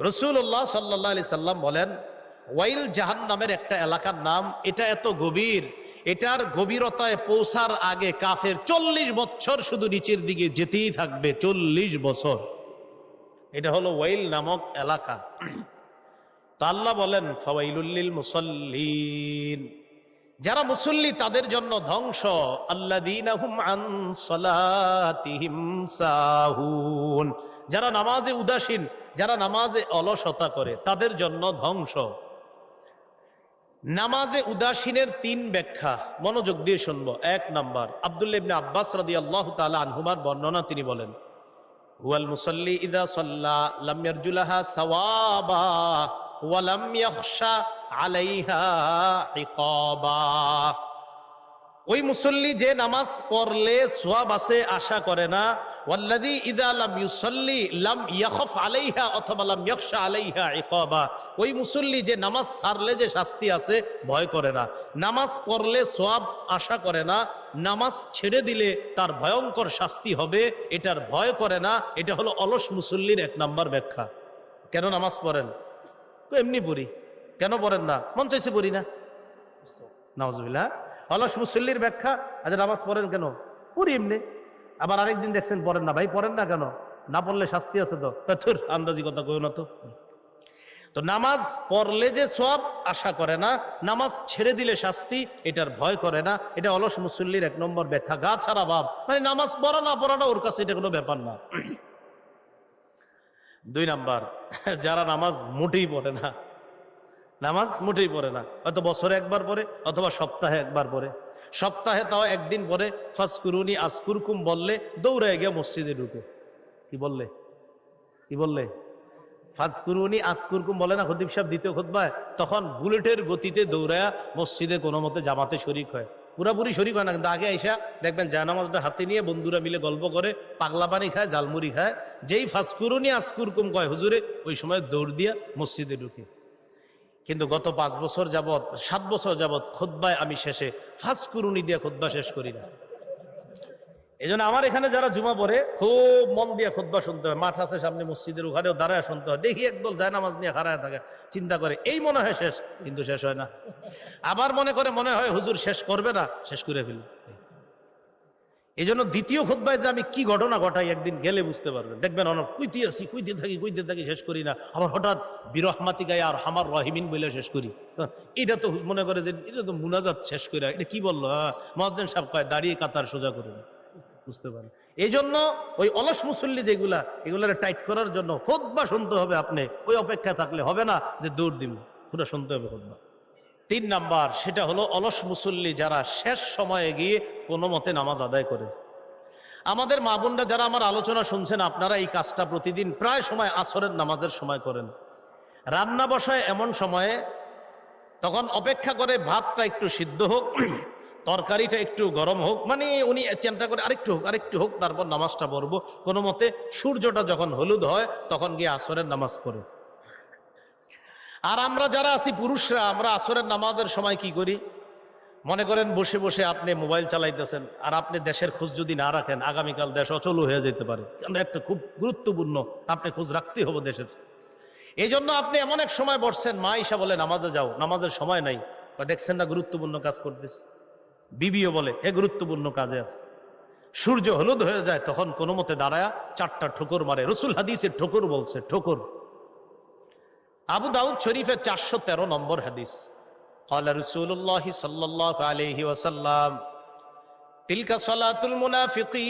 রসুল্লাহ সাল্লাহ আলি সাল্লাম বলেন, ওয়াইল জাহান নামের একটা এলাকার নাম, এটা এত গভীর, এটার গভীরতায় পৌঁছার আগে কাফের চল্লিশ বছর শুধু নিচের দিকে যেতেই থাকবে, চল্লিশ বছর। এটা হলো ওয়াইল নামক এলাকা। তা আল্লাহ বলেন ফওয়াইলুল্লিল মুসল্লিন। যারা মুসল্লি, তাদের জন্য ধ্বংস। সাহুন। যারা নামাজে উদাসীন, যারা নামাজে অলসতা করে, তাদের জন্য ধ্বংস। নামাজে উদাসীনের তিন ব্যাখ্যা, মনোযোগ দিয়ে শুনব। এক নাম্বার, আব্দুল্লাহ ইবনে আব্বাস রাদিয়াল্লাহু তাআলা আনহুমার বর্ণনা তিনি বলেন, হুয়াল মুসাল্লি ইদা সাল্লা সাওয়াবা ওয়া লাম ইয়াখশা আলাইহা ইকাবা। ওই মুসল্লি যে নামাজ পড়লে সোয়াব আছে, আশা করে না, ওয়াল্লাযী ইদা লাম ইউসাল্লি লাম ইয়াখফ আলাইহা অথবা লাম ইয়াখশা আলাইহা ইকাবা। ওই মুসল্লি যে নামাজ ছাড়লে যে শাস্তি আছে, ভয় করে না। নামাজ পড়লে সোয়াব আশা করে না, নামাজ ছেড়ে দিলে তার ভয়ঙ্কর শাস্তি হবে, এটার ভয় করে না, এটা হলো অলস মুসল্লির এক নাম্বার ব্যাখ্যা। কেন নামাজ পড়েন? তো এমনি পড়ি। কেন পড়েন না? মন চাইছে পড়ি না। নওয়াজবিল্লাহ অলস মুসল্লির ব্যাখ্যা আচ্ছা নামাজ পড়েন কেন? পড়ি এমনি। আবার আরেকদিন দেখছেন, পড়েন না। ভাই, পড়েন না কেন? না পড়লে শাস্তি আছে তো। থুর আন্দাজি কথা কই না তো। তো নামাজ পড়লে যে সব আশা করে না, নামাজ ছেড়ে দিলে শাস্তি, এটার ভয় করে না। এটা অলস মুসল্লির এক নম্বর ব্যাখ্যা। গা ছাড়া ভাব মানে নামাজ পড়া না পড়াটা ওর কাছে এটা কোনো ব্যাপার না। দুই নাম্বার, যারা নামাজ মোটেই পড়ে না নামাজ মোটেই পড়ে না, হয়তো বছরে একবার পরে অথবা সপ্তাহে একবার পরে সপ্তাহে তাও একদিন পরে ফাসকুরুনি আসকুরকুম বললে দৌড়ায় গিয়ে মসজিদে ঢুকে। কি বললে? কি বললে? ফাজকুরুনি আসকুরকুম বলে না খতিব সাহেব দ্বিতীয় খোদবায় তখন বুলেটের গতিতে দৌড়ায়া মসজিদে কোনো মতে জামাতে শরিক হয়। পুরাপুরি শরিক হয় না, কিন্তু আগে আইসা দেখবেন জানামাজটা হাতে নিয়ে বন্ধুরা মিলে গল্প করে, পাগলা পানি খায় জালমুড়ি খায়। যেই ফাজকুরুনি আসকুরকুম কয়, হুজুরে, ওই সময় দৌড় দিয়া মসজিদে ঢুকে। কিন্তু গত পাঁচ বছর যাবৎ, সাত বছর যাবৎ খোদ্বায় আমি শেষে ফার্স্ট কুরুনি দিয়ে খোদ্া শেষ করি না। এই আমার এখানে যারা জুমা পড়ে, খুব মন দিয়ে খোদ্া শুনতে হয়। মাঠ আছে সামনে, মসজিদের ওখানেও দাঁড়ায় শুনতে হয়। দেখি একদল যায় নামাজ নিয়ে হারায় থাকে, চিন্তা করে, এই মনে হয় শেষ, কিন্তু শেষ হয় না। আবার মনে করে মনে হয়, হুজুর শেষ করবে না, শেষ করে ফেলি এই জন্য দ্বিতীয় খোদ্ায় যে আমি কি ঘটনা ঘটাই একদিন গেলে বুঝতে পারবেন। দেখবেন অনেক কুইতে আসি, কুইতে থাকি কুইতে থাকি, শেষ করি না। আবার হঠাৎ বিরহমাতি গায়ে আর হামার রহিমিন বলে শেষ করি। এটা তো মনে করে যে, এটা তো মুনাজাত শেষ করে এটা কি বলল? হ্যাঁ মহাজেন সাহেব কয়, দাঁড়িয়ে কাতার সোজা করুন বুঝতে পারেন। এই জন্য ওই অলস মুসল্লি যেগুলা, এগুলার টাইট করার জন্য খোদবা শুনতে হবে আপনি। ওই অপেক্ষায় থাকলে হবে না যে দৌড় দিব। পুরো শুনতে হবে খোদবা তিন নাম্বার, সেটা হলো অলস মুসল্লি যারা শেষ সময়ে গিয়ে কোনো মতে নামাজ আদায় করে। আমাদের মা বোনরা যারা আমার আলোচনা শুনছেন, আপনারা এই কাজটা প্রতিদিন প্রায় সময় আসরের নামাজের সময় করেন। রান্না বসায় এমন সময়ে, তখন অপেক্ষা করে ভাতটা একটু সিদ্ধ হোক, তরকারিটা একটু গরম হোক মানে উনি চিন্তা করে আরেকটু হোক আরেকটু হোক, তারপর নামাজটা পড়ব। কোনো মতে সূর্যটা যখন হলুদ হয়, তখন গিয়ে আসরের নামাজ পড়ে। আর আমরা যারা আছি পুরুষরা, আমরা আসরের নামাজের সময় কি করি? মনে করেন বসে বসে আপনি মোবাইল চালাইতেছেন আর আপনি দেশের খোঁজ যদি না রাখেন, আগামীকাল দেশ অচল হয়ে যেতে পারে। কেন একটা খুব গুরুত্বপূর্ণ আপনি খোঁজ রাখতেই হবে দেশের। এই জন্য আপনি এমন এক সময় বসছেন, মা ইসা বলে নামাজে যাও, নামাজের সময় নাই। বা দেখছেন না গুরুত্বপূর্ণ কাজ করতেছ? বিবিও বলে, এ গুরুত্বপূর্ণ কাজে আছে। সূর্য হলুদ হয়ে যায়, তখন কোনো মতে দাঁড়ায় চারটা ঠোকর মারে। রসুল হাদিসের ঠোকর বলছে, ঠোকর। আবু দাউদ শরীফের চারশো তেরো নম্বর হাদিস قال رسول الله صلى الله عليه وسلم تلك صلاة المنافقين